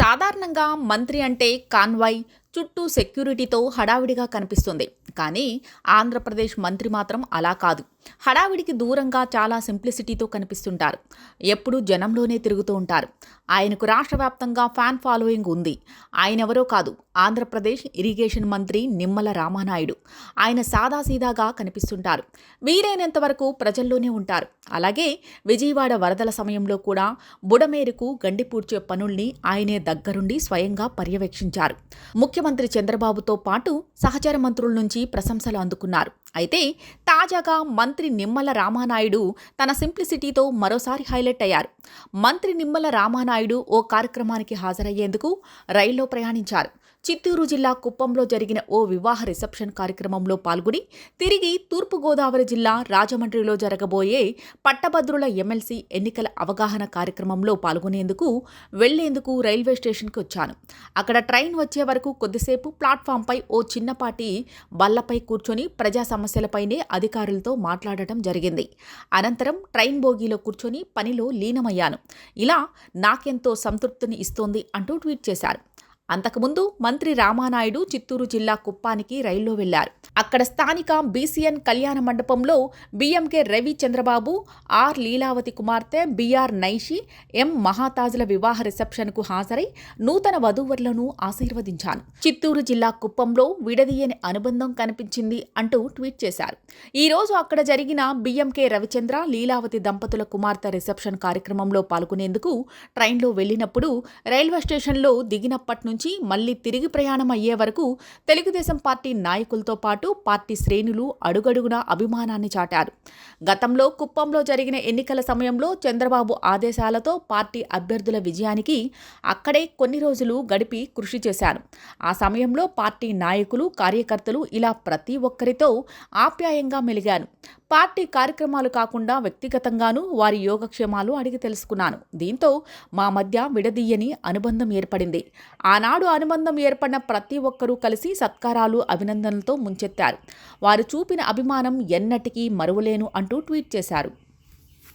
సాధారణంగా మంత్రి అంటే కాన్వాయ్ చుట్టూ సెక్యూరిటీతో హడావిడిగా కనిపిస్తుంది. కానీ ఆంధ్రప్రదేశ్ మంత్రి మాత్రం అలా కాదు. హడావిడికి దూరంగా చాలా సింప్లిసిటీతో కనిపిస్తుంటారు. ఎప్పుడూ జనంలోనే తిరుగుతూ ఉంటారు. ఆయనకు రాష్ట్ర వ్యాప్తంగా ఫ్యాన్ ఫాలోయింగ్ ఉంది. ఆయన ఎవరో కాదు ఆంధ్రప్రదేశ్ ఇరిగేషన్ మంత్రి నిమ్మల రామానాయుడు. ఆయన సాదాసీదాగా కనిపిస్తుంటారు. వీలైనంత వరకు ప్రజల్లోనే ఉంటారు. అలాగే విజయవాడ వరదల సమయంలో కూడా బుడమేరుకు గండిపూడ్చే పనుల్ని ఆయనే దగ్గరుండి స్వయంగా పర్యవేక్షించారు. ముఖ్యమంత్రి చంద్రబాబుతో పాటు సహచర మంత్రుల నుంచి ప్రశంసలు అందుకున్నారు. అయితే తాజాగా మంత్రి నిమ్మల రామానాయుడు తన సింప్లిసిటీతో మరోసారి హైలైట్ అయ్యారు. మంత్రి నిమ్మల రామానాయుడు ఓ కార్యక్రమానికి హాజరయ్యేందుకు రైల్లో ప్రయాణించారు. చిత్తూరు జిల్లా కుప్పంలో జరిగిన ఓ వివాహ రిసెప్షన్ కార్యక్రమంలో పాల్గొని తిరిగి తూర్పుగోదావరి జిల్లా రాజమండ్రిలో జరగబోయే పట్టభద్రుల ఎమ్మెల్సీ ఎన్నికల అవగాహన కార్యక్రమంలో పాల్గొనేందుకు వెళ్ళేందుకు రైల్వే స్టేషన్కి వచ్చాను. అక్కడ ట్రైన్ వచ్చే వరకు కొద్దిసేపు ప్లాట్ఫామ్పై ఓ చిన్నపాటి బల్లపై కూర్చొని ప్రజా సమస్యలపైనే అధికారులతో మాట్లాడటం జరిగింది. అనంతరం ట్రైన్ బోగీలో కూర్చొని పనిలో లీనమయ్యాను. ఇలా నాకెంతో సంతృప్తిని ఇస్తోంది అంటూ ట్వీట్ చేశారు. అంతకుముందు మంత్రి రామానాయుడు చిత్తూరు జిల్లా కుప్పానికి రైల్లో వెళ్ళారు. అక్కడ స్థానిక బీసీఎన్ కళ్యాణ మండపంలో బిఎంకే రవి చంద్రబాబు ఆర్ లీలావతి కుమార్తె బిఆర్ నైషి ఎం మహాతాజుల వివాహ రిసెప్షన్కు హాజరై నూతన వధూవరులను ఆశీర్వదించాను చిత్తూరు జిల్లా కుప్పంలో విడదీయని అనుబంధం కనిపించింది అంటూ ట్వీట్ చేశారు. ఈరోజు అక్కడ జరిగిన బీఎంకే రవిచంద్ర లీలావతి దంపతుల కుమార్తె రిసెప్షన్ కార్యక్రమంలో పాల్గొనేందుకు ట్రైన్లో వెళ్ళినప్పుడు రైల్వే స్టేషన్లో దిగినప్పటి నుంచి మళ్ళీ తిరిగి ప్రయాణం అయ్యే వరకు తెలుగుదేశం పార్టీ నాయకులతో పాటు పార్టీ శ్రేణులు అడుగడుగునా అభిమానాన్ని చాటారు. గతంలో కుప్పంలో జరిగిన ఎన్నికల సమయంలో చంద్రబాబు ఆదేశాలతో పార్టీ అభ్యర్థుల విజయానికి అక్కడే కొన్ని రోజులు గడిపి కృషి చేశాను ఆ సమయంలో పార్టీ నాయకులు కార్యకర్తలు ఇలా ప్రతి ఒక్కరితో ఆప్యాయంగా మెలిగాను పార్టీ కార్యక్రమాలు కాకుండా వ్యక్తిగతంగానూ వారి యోగక్షేమాలు అడిగి తెలుసుకున్నాను. దీంతో మా మధ్య విడదీయని అనుబంధం ఏర్పడింది. ఆనాడు అనుబంధం ఏర్పడిన ప్రతి ఒక్కరూ కలిసి సత్కారాలు అభినందనలతో ముంచెత్తారు. వారు చూపిన అభిమానం ఎన్నటికీ మరువలేను అంటూ ట్వీట్ చేశారు.